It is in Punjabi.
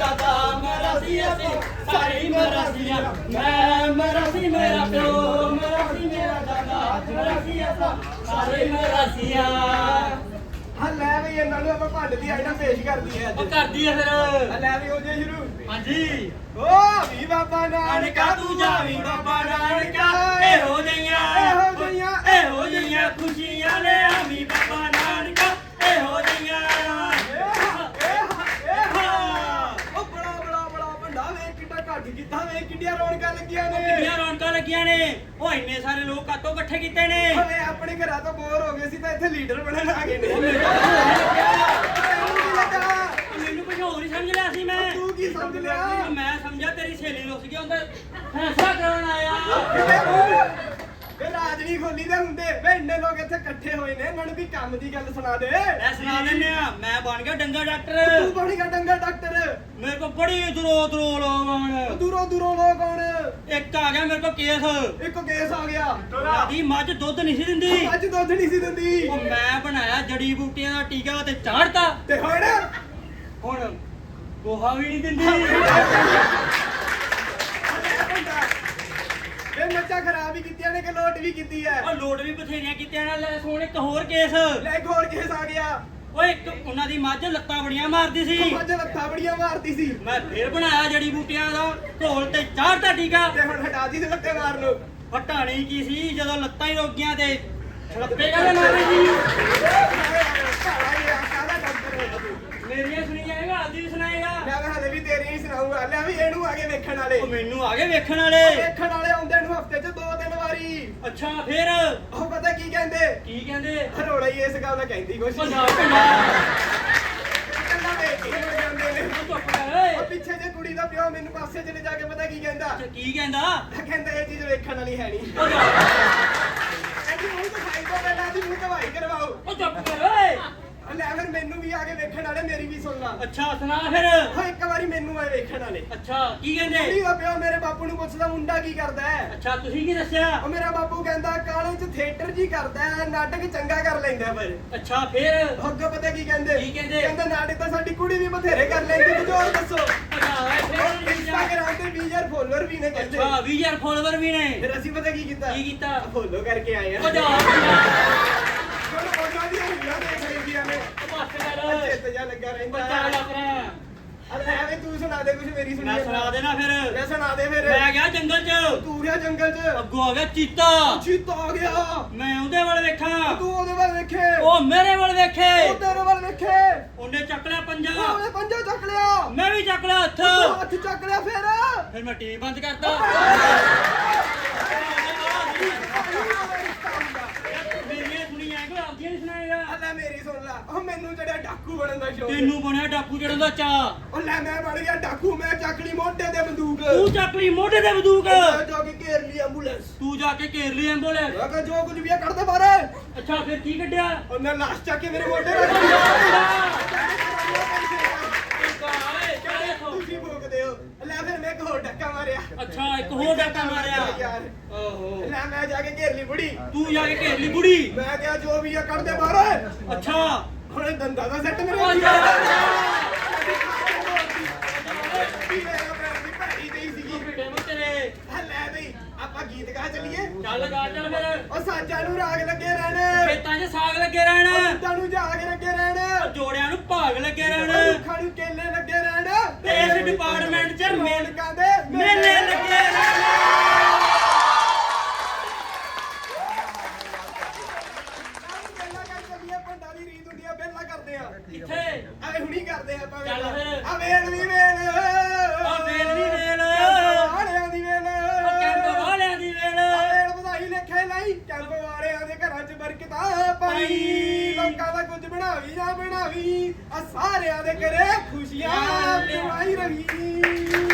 ਦਾਦਾ ਮੇਰਾ ਸੀ ਅਸੀਂ ਸਾਰੀ ਮੇਰਾ ਸੀ ਮੈਂ ਮੇਰਾ ਸੀ ਮੇਰਾ ਪਿਓ ਮੇਰਾ ਸੀ ਮੇਰਾ ਦਾਦਾ ਮੇਰਾ ਸੀ ਅਸਾਂ ਸਾਰੇ ਮੇਰਾ ਸੀ ਹਾਂ ਲੈ ਵੀ ਇਹਨਾਂ ਨੂੰ ਆਪਾਂ ਭੰਡ ਦੀ ਆਈਟਮ ਪੇਸ਼ ਕਰਦੀ ਹੈ ਉਹ ਅੱਜ ਕਰਦੀ ਆ ਫਿਰ। ਲੈ ਵੀ ਹੋ ਜੇ ਸ਼ੁਰੂ। ਹਾਂਜੀ। ਓ ਵੀ ਬਾਬਾ ਨਾਨਕਾ ਨਾਨਕਾ ਤੂੰ ਜਾਵੀਂ ਬਾਬਾ ਨਾਨਕਾ। ਇਹੋ ਜਿਹੀਆਂ ਇਹੋ ਜਿਹੀਆਂ। ਇਹੋ ਜਿਹੀਆਂ ਖੁਸ਼ੀਆਂ ਲੈ ਆਵੀਂ ਬਾਬਾ ਨਾਨਕਾ ਇਹੋ ਜਿਹੀਆਂ ਉਹ ਬੜਾ ਬੜਾ ਬੜਾ ਵੱਡਾ ਵੇ ਕਿੱਡਾ ਘੱਟ ਕੀਤਾ ਵੇ ਕਿੱਡੀਆਂ ਲੱਗੀਆਂ ਨੇ ਕਿੰਨੀਆਂ ਰੌਣਕਾਂ ਲੱਗੀਆਂ ਨੇ। ਉਹ ਇੰਨੇ ਸਾਰੇ ਲੋਕ ਕਾਤੋਂ ਇਕੱਠੇ ਕੀਤੇ ਨੇ। ਓਏ ਆਪਣੇ ਘਰਾਂ ਤੋਂ ਬੋਰ ਹੋ ਗਏ ਸੀ ਤਾਂ ਇੱਥੇ ਲੀਡਰ ਬਣਨ ਆ ਗਏ ਨੇ। ਉਹ ਮੈਨੂੰ ਕੀ ਲੱਗਾ ਮੈਨੂੰ ਕੁਝ ਹੋਰ ਹੀ ਸਮਝ ਲਿਆ ਸੀ ਮੈਂ। ਤੂੰ ਕੀ ਸਮਝ ਲਿਆ? ਮੈਂ ਸਮਝਿਆ ਤੇਰੀ ਸਹੇਲੀ ਰੁੱਸ ਗਈ ਉਹਦਾ ਫੈਸਲਾ ਕਰਾਉਣ ਆਇਆ। ਵੇ ਰਾਜ ਨਹੀਂ ਖੋਲੀ ਦੇ ਹੁੰਦੇ ਵੇ ਇੰਨੇ ਲੋਕ ਇੱਥੇ ਇਕੱਠੇ ਹੋਏ ਨੇ ਇਹਨਾਂ ਨੂੰ ਵੀ ਕੰਮ ਦੀ ਗੱਲ ਸੁਣਾ ਦੇ। ਮੈਂ ਸੁਣਾ ਦਿੰਦੇ ਆ ਮੈਂ ਬਣ ਗਿਆ ਡੰਗਾ ਡਾਕਟਰ। ਤੂੰ ਬਣੀ ਗਾ ਡੰਗਾ ਡਾਕਟਰ। ਮੇਰੇ ਕੋਲ ਬੜੀ ਦੂਰੋਂ ਦੂਰੋਂ ਲੋਕ ਆਉਣ ਦੂਰੋਂ ਦੂਰੋਂ ਲੋਕ ਆਉਣ ਇੱਕ ਆ ਗਿਆ ਮੇਰੇ ਕੋਲ ਕੇਸ। ਇੱਕ ਕੇਸ ਆ ਗਿਆ। ਆਦੀ ਮੱਝ ਦੁੱਧ ਨਹੀਂ ਸੀ ਦਿੰਦੀ। ਅੱਜ ਦੁੱਧ ਨਹੀਂ ਸੀ ਦਿੰਦੀ। ਉਹ ਮੈਂ ਬਣਾਇਆ ਜੜੀ ਬੂਟੀਆਂ ਦਾ ਟੀਕਾ ਤੇ ਚਾੜਤਾ। ਤੇ ਹੁਣ? ਹੁਣ ਗੋਹਾ ਵੀ ਨਹੀਂ ਦਿੰਦੀ। ਇਹ ਮੱਚਾ ਖਰਾਬ ਹੀ ਕੀਤੀਆਂ ਨੇ ਕਿ ਲੋਟ ਵੀ ਕੀਤੀ ਹੈ? ਉਹ ਲੋਡ ਵੀ ਬਥੇਰੀਆਂ ਕੀਤੀਆਂ ਨਾਲ ਲੈ ਸੋਣ ਇੱਕ ਹੋਰ ਕੇਸ। ਲੈ ਇੱਕ ਹੋਰ ਕੇਸ ਆ ਗਿਆ। ਓਏ ਇੱਕ ਉਹਨਾਂ ਦੀ ਮੱਝ ਲੱਤਾਂ ਬੜੀਆਂ ਮਾਰਦੀ ਸੀ। ਮੱਝ ਲੱਤਾਂ ਬੜੀਆਂ ਮਾਰਦੀ ਸੀ। ਮੈਂ ਫਿਰ ਬਣਾਇਆ ਜੜੀ ਬੂਟੀਆਂ ਦਾ ਘੋਲ ਤੇ ਚਾੜਤਾ ਟੀਕਾ ਤੇ ਹੁਣ ਹਟਾ ਦੀ ਤੇ ਲੱਤੇ ਮਾਰ ਲੋ ਹਟਾਣੀ ਕੀ ਸੀ? ਜਦੋਂ ਲੱਤਾਂ ਹੀ ਰੋਕ ਗਈਆਂ ਤੇ ਛੜੱਪੇ ਕਾਹਦੇ ਮਾਰੇ ਜੀ ਮੇਰੀਆਂ ਸੁਣੀ ਜਾਏਗਾ ਆਦੀ ਵੀ ਸੁਣਾਏਗਾ। ਮੈਂ ਹਲੇ ਵੀ ਤੇਰੀ ਹੀ ਸੁਣਾਉਂਗਾ ਲੈ ਵੀ ਇਹਨੂੰ ਆਗੇ ਵੇਖਣ ਵਾਲੇ। ਉਹ ਮੈਨੂੰ ਆ ਗਏ ਵੇਖਣ ਵਾਲੇ। ਵੇਖਣ ਵਾਲੇ ਆਉਂਦੇ ਨੂੰ ਹਫ਼ਤੇ 'ਚ ਦੋ ਤਿੰਨ ਵਾਰੀ। ਅੱਛਾ ਫਿਰ? ਕੀ ਕਹਿੰਦੇ? ਕੀ ਕਹਿੰਦੇ? ਹਰੋੜਾ ਹੀ ਇਸ ਗੱਲ ਦਾ ਕਹਿੰਦੀ ਕੁਛ ਉਹ ਨਾ ਭੰਡਾ ਕੱਲਾ ਵੇਖ ਕੇ ਹੋ ਜਾਂਦੇ ਨੇ। ਉਹ ਚੁੱਪ ਕਰ ਓਏ। ਉਹ ਪਿੱਛੇ ਜੇ ਕੁੜੀ ਦਾ ਪਿਓ ਮੈਨੂੰ ਪਾਸੇ ਚਲੇ ਜਾ ਕੇ ਪਤਾ ਕੀ ਕਹਿੰਦਾ? ਅੱਛਾ, ਕੀ ਕਹਿੰਦਾ? ਕਹਿੰਦਾ ਇਹ ਚੀਜ਼ ਵੇਖਣ ਵਾਲੀ ਹੈ ਨਹੀਂ। ਉਹ ਜਾ ਇਹਦੀ ਮੂੰਹ ਦਿਖਾਈ ਦੋ ਪਹਿਲਾਂ ਦੀ ਮੂੰਹ ਦਵਾਈ ਕਰਵਾਓ। ਉਹ ਚੁੱਪ ਕਰ ਓਏ। ਲੈ ਫਿਰ ਮੈਨੂੰ ਵੀ ਆ ਕੇ ਵੇਖਣ ਵਾਲੇ ਮੇਰੀ ਵੀ ਸੁਣ ਲਾ। ਅੱਛਾ ਸੁਣਾ ਫਿਰ। ਉਹ ਇੱਕ ਵਾਰੀ ਮੈਨੂੰ ਆਏ ਵੇਖਣ ਵਾਲੇ। ਅੱਛਾ ਕੀ ਕੁੜੀ ਕਹਿੰਦੇ ਦਾ ਪਿਓ ਮੇਰੇ ਬਾਪੂ ਨੂੰ ਪੁੱਛਦਾ ਮੁੰਡਾ ਕੀ ਕਰਦਾ ਹੈ ਅੱਛਾ ਤੁਸੀਂ ਕੀ ਦੱਸਿਆ? ਉਹ ਮੇਰਾ ਬਾਪੂ ਕਹਿੰਦਾ ਕਾਲੇ ਚ ਥੀਏਟਰ ਜੀ ਕਰਦਾ ਹੈ ਨਾਟਕ ਚੰਗਾ ਕਰ ਲੈਂਦਾ ਪਰ ਅੱਛਾ ਫਿਰ? ਅੱਗੋਂ ਪਤਾ ਕੀ ਕਹਿੰਦੇ? ਕੀ ਕਹਿੰਦੇ? ਕਹਿੰਦਾ ਨਾਟਕ ਤਾਂ ਸਾਡੀ ਕੁੜੀ ਵੀ ਬਥੇਰੇ ਕਰ ਲੈਂਦੀ ਕੁਝ ਹੋਰ ਦੱਸੋ ਇੰਸਟਾਗ੍ਰਾਮ ਤੇ 20000 ਫੋਲੋਅਰ ਵੀ ਨੇ ਕਹਿੰਦੇ। ਅੱਛਾ 20000 ਫਾਲੋਵਰ ਵੀ ਨੇ। ਫਿਰ ਅਸੀਂ ਪਤਾ ਕੀ ਕੀਤਾ? ਕੀ ਕੀਤਾ? ਫੋਲੋ ਕਰਕੇ ਆਏ ਆ। ਉਹਨਾਂ ਦੀਆਂ ਹੀਆਂ ਦੇਖ ਲੈਂਦੀਆਂ ਨੇ ਚਿੱਤ ਜਾ ਲੱਗਾ ਰਹਿੰਦਾ ਅਰੇ ਐਵੇਂ ਤੂੰ ਸੁਣਾ ਦੇ ਕੁਝ ਮੇਰੀ ਸੁਣੀ ਮੈਂ ਸੁਣਾ ਦੇ ਫਿਰ ਜੰਗਲ 'ਚ। ਤੂੰ ਗਿਆ ਜੰਗਲ 'ਚ। ਅੱਗੋਂ ਆ ਗਿਆ ਚੀਤਾ। ਚੀਤਾ ਆ ਗਿਆ। ਮੈਂ ਉਹਦੇ ਵੱਲ ਵੇਖਾਂ। ਤੂੰ ਉਹਦੇ ਵੱਲ ਵੇਖੇ। ਉਹ ਮੇਰੇ ਵੱਲ ਵੇਖੇ। ਉਹ ਤੇਰੇ ਵੱਲ ਵੇਖੇ। ਉਹਨੇ ਚੱਕ ਲਿਆ ਪੰਜਾ। ਉਹਨੇ ਪੰਜਾ ਚੱਕ ਲਿਆ। ਮੈਂ ਵੀ ਚੱਕ ਲਿਆ ਹੱਥ। ਤੂੰ ਹੱਥ ਚੱਕ ਲਿਆ ਫਿਰ। ਫਿਰ ਮੈਂ ਟੀਵੀ ਬੰਦ ਕਰਤਾ। ਸੁਣੀ ਆਏਗਾ ਆਪਦੀਆਂ ਨਹੀਂ ਸੁਣਾਏਗਾ। ਲੈ ਮੇਰੀ ਸੁਣ ਲੈ। ਉਹ ਮੈਨੂੰ ਜਿਹੜਾ ਡਾਕੂ ਬਣਨ ਦਾ ਸ਼ੌਕ ਤੈਨੂੰ ਬਣਿਆ ਡਾਕੂ ਚੜਨ ਦਾ ਚਾ। ਉਹ ਲੈ ਮੈਂ ਬਣ ਗਿਆ ਡਾਕੂ ਮੈਂ ਚੱਕ ਲਈ ਮੋਢੇ ਤੇ ਬੰਦੂਕ। ਤੂੰ ਚੱਕ ਲਈ ਮੋਢੇ ਤੇ ਬੰਦੂਕ। ਮੈਂ ਜਾ ਕੇ ਘੇਰ ਲਈ ਐਂਬੂਲੈਂਸ ਤੂੰ ਜਾ ਕੇ ਘੇਰ ਲਈ ਐਂਬੂਲੈਂਸ ਮੈਂ ਕਿਹਾ ਜੋ ਕੁਝ ਵੀ ਆ ਕੱਢ ਦੇ ਬਾਰੇ ਅੱਛਾ ਫਿਰ ਕੀ ਕੱਢਿਆ? ਉਹਨੇ ਲਾਸ਼ ਚੱਕ ਕੇ ਮੇਰੇ ਮੋਢੇ ਰੱਖ ਤੁਸੀਂ ਭੋਗਦੇ ਹੋ ਲੈ ਫਿਰ ਮੈਂ ਇੱਕ ਹੋਰ ਡੱਕਾ ਮਾਰਿਆ ਅੱਛਾ ਇੱਕ ਹੋਰ ਡਾਕਾ ਮਾਰਿਆ ਯਾਰ ਓਹੋ ਲੈ ਮੈਂ ਜਾ ਕੇ ਘੇਰ ਲਈ ਬੁੜੀ। ਤੂੰ ਜਾ ਕੇ ਘੇਰ ਲਈ ਬੁੜੀ? ਮੈਂ ਕਿਹਾ ਜੋ ਵੀ ਆ ਕੱਢ ਦੇ ਬਾਹਰ ਅੱਛਾ। ਹੁਣ ਦੰਦਾ ਦਾ ਸੈੱਟ ਮੇਰੇ ਉਹ ਹੱਥ 'ਚ ਜਾ। ਕੀ ਮੇਰਾ ਭੈਣ ਦੀ ਭੈੜੀ ਜਿਹੀ ਸੀਗੀ ਬੇਟੇ ਨੂੰ ਤੇਰੇ। ਆ ਲੈ ਬਈ ਆਪਾਂ ਗੀਤ ਗਾ ਚੱਲੀਏ। ਚੱਲ ਗਾ ਚੱਲ ਫਿਰ। ਉਹ ਸਾਜਾਂ ਨੂੰ ਰਾਗ ਲੱਗੇ ਰਹਿਣ। ਖੇਤਾਂ 'ਚ ਸਾਗ ਲੱਗੇ ਰਹਿਣ। ਨੂੰ ਜਾਗ ਲੱਗੇ ਰਹਿਣ। ਜੋੜਿਆਂ ਨੂੰ ਭਾਗ ਲੱਗੇ ਰਹਿਣ। ਨੂੰ ਕੇਲੇ ਲੱਗੇ ਰਹਿਣ। ਤੇ ਇਸ ਡਿਪਾਰਟਮੈਂਟ ਕਰਦੇ ਆ। ਕਿੱਥੇ ਐ ਹੁਣੀ ਕਰਦੇ ਆ ਆਪਾਂ ਚੱਲ ਫਿਰ। ਆ ਵੇਲ ਵੀ ਵੇਲ। ਆ ਵੇਲ ਵੀ ਵੇਲ। ਵਾਲਿਆਂ ਦੀ ਵੇਲ। ਉਹ ਕੈਂਪ ਵਾਲਿਆਂ ਦੀ ਵੇਲ। ਆ ਵੇਲ ਵਧਾਈ ਲਿਖੇ ਲਈ। ਕੈਂਪ ਵਾਲਿਆਂ ਦੇ ਘਰਾਂ 'ਚ ਬਰਕਤਾਂ ਪਾਈ। ਪਾਈ। ਲੋਕਾਂ ਦਾ ਕੁਝ ਬਣਾਵੀ ਨਾ ਬਣਾਵੀ। ਆ ਸਾਰਿਆਂ ਦੇ ਘਰੇ ਖੁਸ਼ੀਆਂ ਕਮਾਈ ਰਹੀ